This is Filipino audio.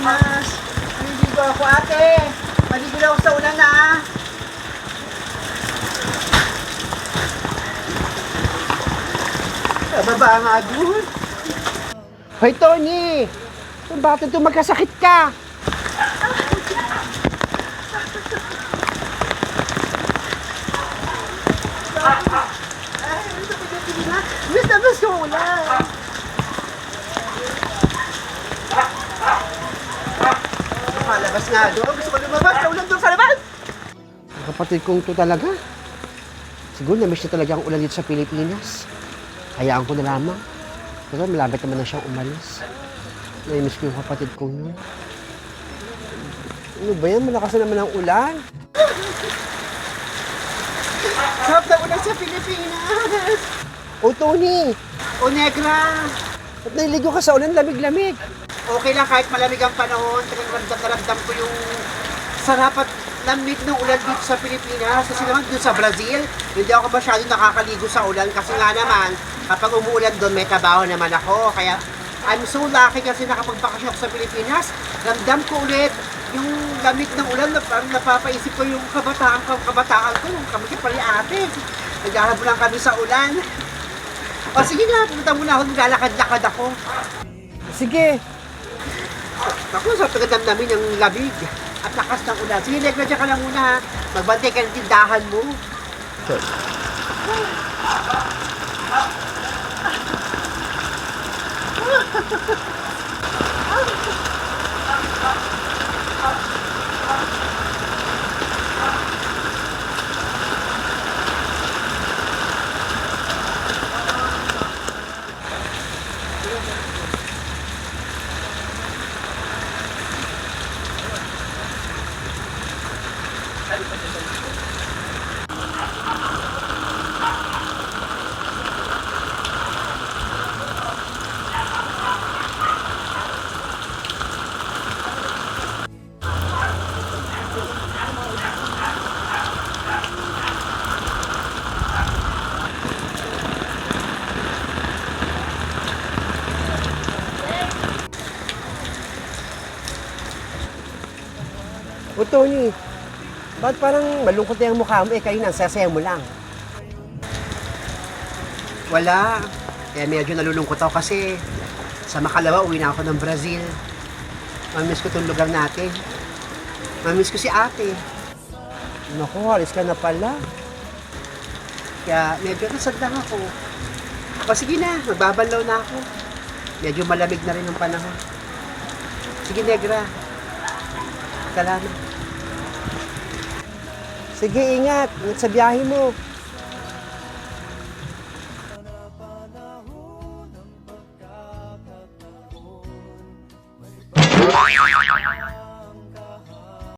Ma, naliligo ako ate. Maligilaw sa ulan na ah. Baba nga doon. Hoy Tony! Bakit ito magkasakit ka? Ay, ano sa pagdating na? Miss na miss yung ulan. Nga doon. Gusto ko lumabas. Naulan doon sa labas. Ang kapatid kong to talaga. Siguro na-miss niya talaga ang ulan dito sa Pilipinas. Hayaan ko na lamang. Pero malapit naman na siyang umalis. Na-miss ko yung kapatid kong yun. Ano ba yan? Malakas na naman ang ulan. Sarap na ulan sa Pilipinas! O Tony! O Negra! Ba't naliligo ka sa ulan? Lamig-lamig. Okay lang kahit malamig ang panahon. Ramdam na ramdam ko yung sarap at lamig ng ulan dito sa Pilipinas. Kasi naman dito sa Brazil, hindi ako masyado nakakaligo sa ulan. Kasi nga naman, kapag umuulan doon, may trabaho naman ako. Kaya I'm so lucky kasi nakapagbakasyon ako sa Pilipinas. Ramdam ko ulit yung lamig ng ulan na parang napapaisip ko yung kabataan, kabataan ko, yung kami pala ate. Naghahanap lang kami sa ulan. O sige na, pumunta muna ako, maglalakad-lakad ako. Sige. Ako, sa tagadam namin yung lamig at lakas ng ulan. Sige, Negra, dyan ka lang muna ha. Magbantay ka ng tindahan mo. O Tony, ba't parang malungkot na yung mukha mo eh, kayo nang sasaya mo lang? Wala. Kaya medyo nalulungkot ako kasi sa makalawa uwi na ako ng Brazil. Mamiss ko itong lugar natin. Mamiss ko si ate. Naku, alis ka na pala. Kaya medyo nasad lang ako. O sige na, magbabalaw na ako. Medyo malamig na rin ang panahon. Sige, Negra. Salamat. Sige, ingat. Ingat sa biyahe mo.